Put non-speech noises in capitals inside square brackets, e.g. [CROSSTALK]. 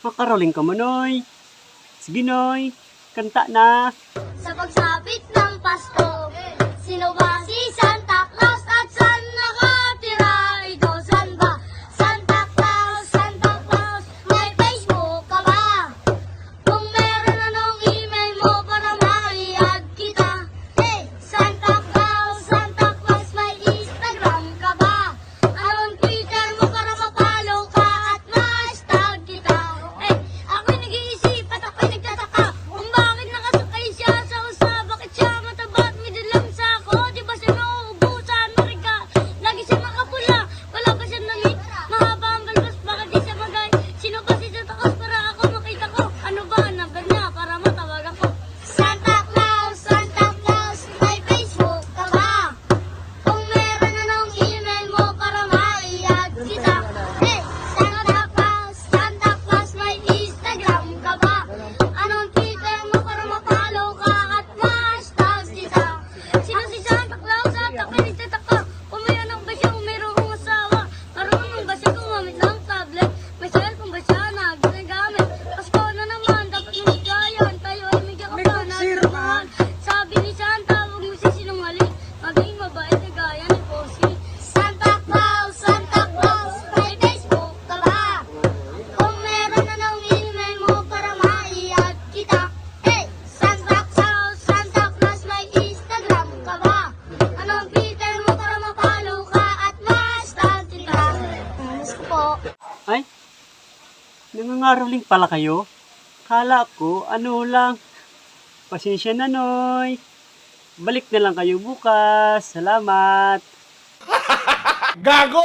Makaroling ka mo, Noy. Sige, Noy. Kanta na. Sa pagsapit ng pasto, અહીંયા પર રમત Nangangaroling pala kayo? Kala ko, ano lang. Pasensya na, Noy. Balik na lang kayo bukas. Salamat. [LAUGHS] Gago!